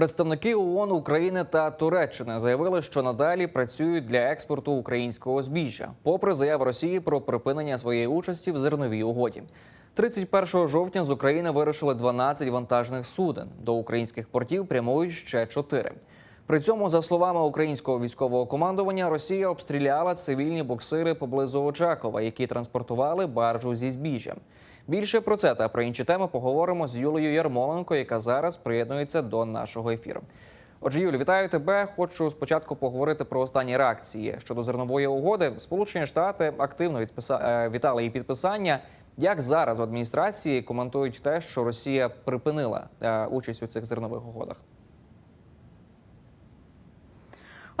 Представники ООН України та Туреччини заявили, що надалі працюють для експорту українського збіжжя, попри заяву Росії про припинення своєї участі в зерновій угоді. 31 жовтня з України вирушили 12 вантажних суден. До українських портів прямують ще 4. При цьому, за словами українського військового командування, Росія обстріляла цивільні боксири поблизу Очакова, які транспортували баржу зі збіжжям. Більше про це та про інші теми поговоримо з Юлією Ярмоленко, яка зараз приєднується до нашого ефіру. Отже, Юлі, вітаю тебе. Хочу спочатку поговорити про останні реакції щодо зернової угоди. Сполучені Штати активно відписа... е, вітали її підписання. Як зараз в адміністрації коментують те, що Росія припинила е, участь у цих зернових угодах?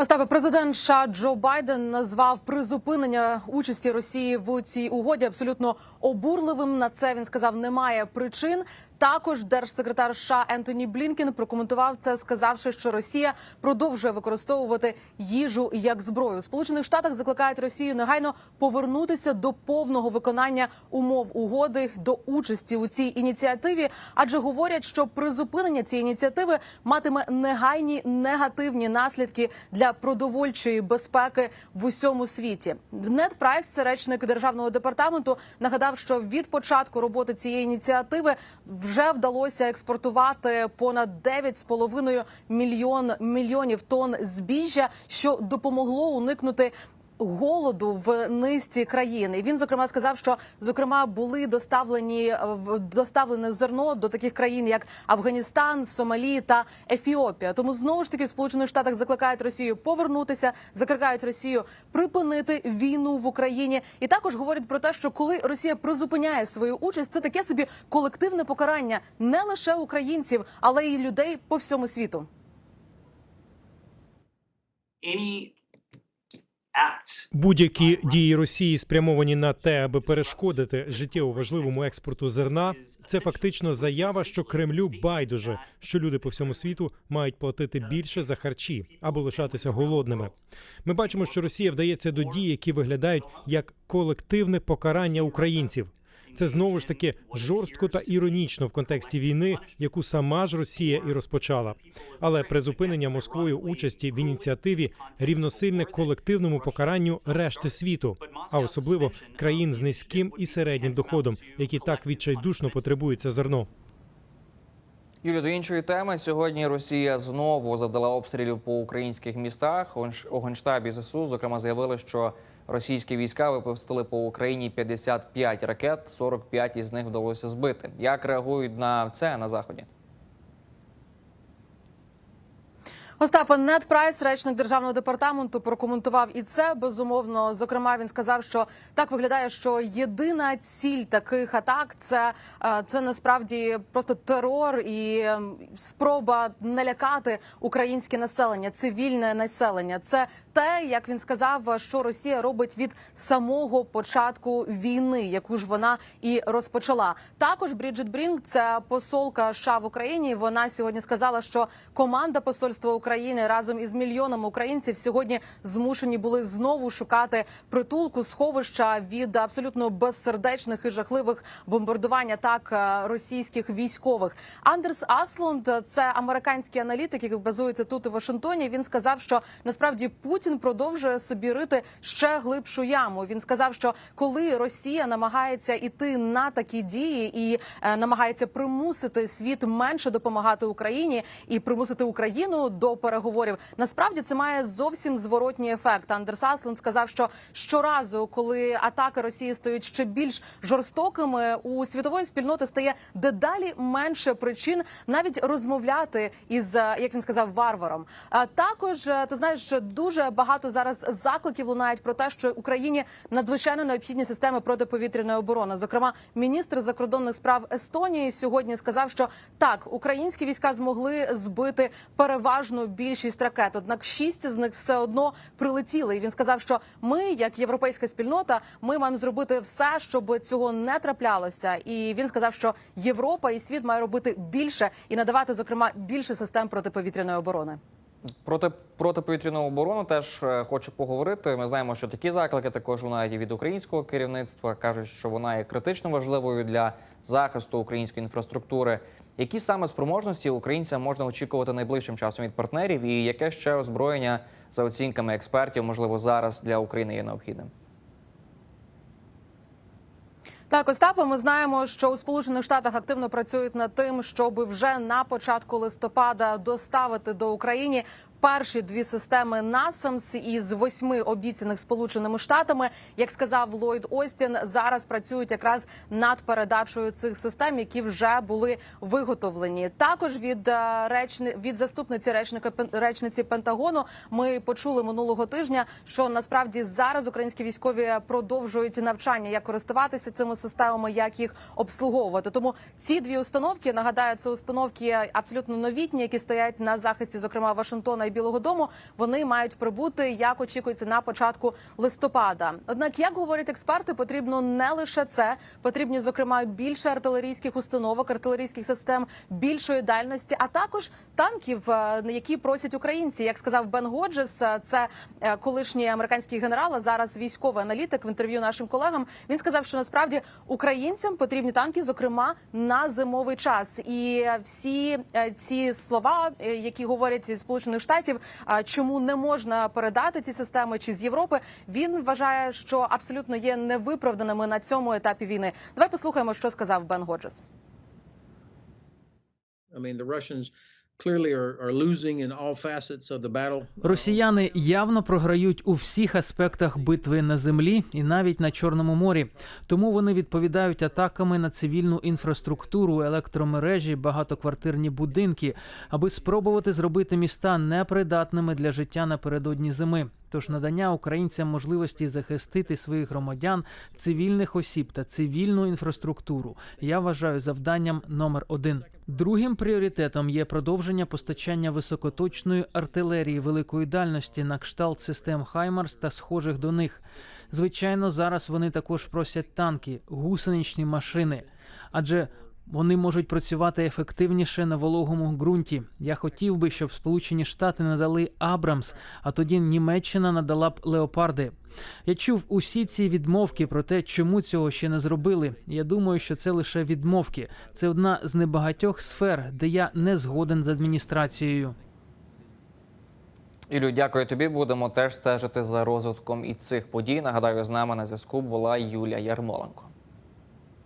Остапе, президент США Джо Байден назвав призупинення участі Росії в цій угоді абсолютно обурливим. На це він сказав, немає причин. Також держсекретар США Ентоні Блінкен прокоментував це, сказавши, що Росія продовжує використовувати їжу як зброю. У Сполучених Штатах закликають Росію негайно повернутися до повного виконання умов угоди до участі у цій ініціативі, адже говорять, що призупинення цієї ініціативи матиме негайні негативні наслідки для продовольчої безпеки в усьому світі. Нед Прайс, речник державного департаменту, нагадав, що від початку роботи цієї ініціативи вже вдалося експортувати понад 9,5 мільйон мільйонів тонн збіжжя, що допомогло уникнути. Голоду в низці країн І він зокрема сказав, що зокрема були доставлені е, доставлене зерно до таких країн, як Афганістан, Сомалі та Ефіопія. Тому знову ж таки в Сполучених Штатах закликають Росію повернутися, закликають Росію припинити війну в Україні, і також говорять про те, що коли Росія призупиняє свою участь, це таке собі колективне покарання не лише українців, але й людей по всьому світу. any Будь-які дії Росії спрямовані на те, аби перешкодити життєво важливому експорту зерна, це фактично заява, що Кремлю байдуже, що люди по всьому світу мають платити більше за харчі або лишатися голодними. Ми бачимо, що Росія вдається до дій, які виглядають як колективне покарання українців. Це знову ж таки жорстко та іронічно в контексті війни, яку сама ж Росія і розпочала. Але призупинення Москвою участі в ініціативі рівносильне колективному покаранню решти світу, а особливо країн з низьким і середнім доходом, які так відчайдушно потребують це зерно. Юлі, до іншої теми сьогодні Росія знову завдала обстрілів по українських містах. У ЗСУ зокрема заявили, що російські війська випустили по Україні 55 ракет, 45 із них вдалося збити. Як реагують на це на заході? Остапа Нед Прайс, речник державного департаменту, прокоментував і це безумовно. Зокрема, він сказав, що так виглядає, що єдина ціль таких атак це, е, це насправді просто терор і ем, спроба налякати українське населення, цивільне населення. Це те, як він сказав, що Росія робить від самого початку війни, яку ж вона і розпочала. Також Бріджит Брінг, це посолка США в Україні. Вона сьогодні сказала, що команда посольства України разом із мільйоном українців сьогодні змушені були знову шукати притулку сховища від абсолютно безсердечних і жахливих бомбардувань атак е, російських військових. Андерс Аслунд, це американський аналітик, який базується тут у Вашингтоні. Він сказав, що насправді Путін продовжує собі рити ще глибшу яму. Він сказав, що коли Росія намагається іти на такі дії і е, намагається примусити світ менше допомагати Україні і примусити Україну до переговорів, насправді це має зовсім зворотній ефект. Андерс Аслун сказав, що щоразу, коли атаки Росії стають ще більш жорстокими, у світової спільноти стає дедалі менше причин навіть розмовляти із е, як він сказав варваром. А також е, ти знаєш, дуже багато зараз закликів лунають про те, що Україні надзвичайно необхідні системи протиповітряної оборони. Зокрема, міністр закордонних справ Естонії сьогодні сказав, що так, українські війська змогли збити переважну більшість ракет. Однак шість з них все одно прилетіли. І він сказав, що ми, як європейська спільнота, ми маємо зробити все, щоб цього не траплялося. І він сказав, що Європа і світ має робити більше і надавати, зокрема, більше систем протиповітряної оборони. Проти протиповітряну оборону теж е, хочу поговорити. Ми знаємо, що такі заклики також лунають і від українського керівництва. кажуть, що вона є критично важливою для захисту української інфраструктури. Які саме спроможності українцям можна очікувати найближчим часом від партнерів, і яке ще озброєння за оцінками експертів, можливо, зараз для України є необхідним? Так, Остапе, ми знаємо, що у Сполучених Штатах активно працюють над тим, щоб вже на початку листопада доставити до України перші дві системи NASAMS із восьми обіцяних сполученими штатами. Як сказав Ллойд Остін, зараз працюють якраз над передачею цих систем, які вже були виготовлені. Також від е, речни від заступниці речника речниці Пентагону ми почули минулого тижня, що насправді зараз українські військові продовжують навчання, як користуватися цими системами, як їх обслуговувати. Тому ці дві установки нагадаю, це установки абсолютно новітні, які стоять на захисті, зокрема Вашингтона і Білого Дому. Вони мають прибути, як очікується, на початку листопада. Однак, як говорять експерти, потрібно не лише це, потрібні зокрема більше артилерійських установок, артилерійських систем, більшої дальності, а також танків, е, які просять українці. Як сказав Бен Годжес, е, це е, колишній американський генерал, а зараз військовий аналітик в інтерв'ю нашим колегам. Він сказав, що насправді українцям потрібні танки, зокрема на зимовий час. І всі ці слова, які говорять зі сполучених штатів, а, чому не можна передати ці системи чи з Європи, він вважає, що абсолютно є невиправданими на цьому етапі війни. Давай послухаємо, що сказав Бен Годжес. Росіяни явно програють у всіх аспектах битви на землі і навіть на Чорному морі. Тому вони відповідають атаками на цивільну інфраструктуру, електромережі, багатоквартирні будинки, аби спробувати зробити міста непридатними для життя напередодні зими. Тож надання українцям можливості захистити своїх громадян, цивільних осіб та цивільну інфраструктуру я вважаю завданням номер один. Другим пріоритетом є продовження постачання високоточної артилерії великої дальності на кшталт систем Хаймарс та схожих до них. Звичайно, зараз вони також просять танки, гусеничні машини, адже вони можуть працювати ефективніше на вологому ґрунті. Я хотів би, щоб Сполучені Штати надали Абрамс, а тоді Німеччина надала б леопарди. Я чув усі ці відмовки про те, чому цього ще не зробили. Я думаю, що це лише відмовки. Це одна з небагатьох сфер, де я не згоден з адміністрацією. Ілю, дякую тобі. Будемо теж стежити за розвитком і цих подій. Нагадаю, з нами на зв'язку була Юлія Ярмоленко.